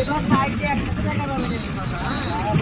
এবার সাইডে একশো টাকা পাবেন বাবা।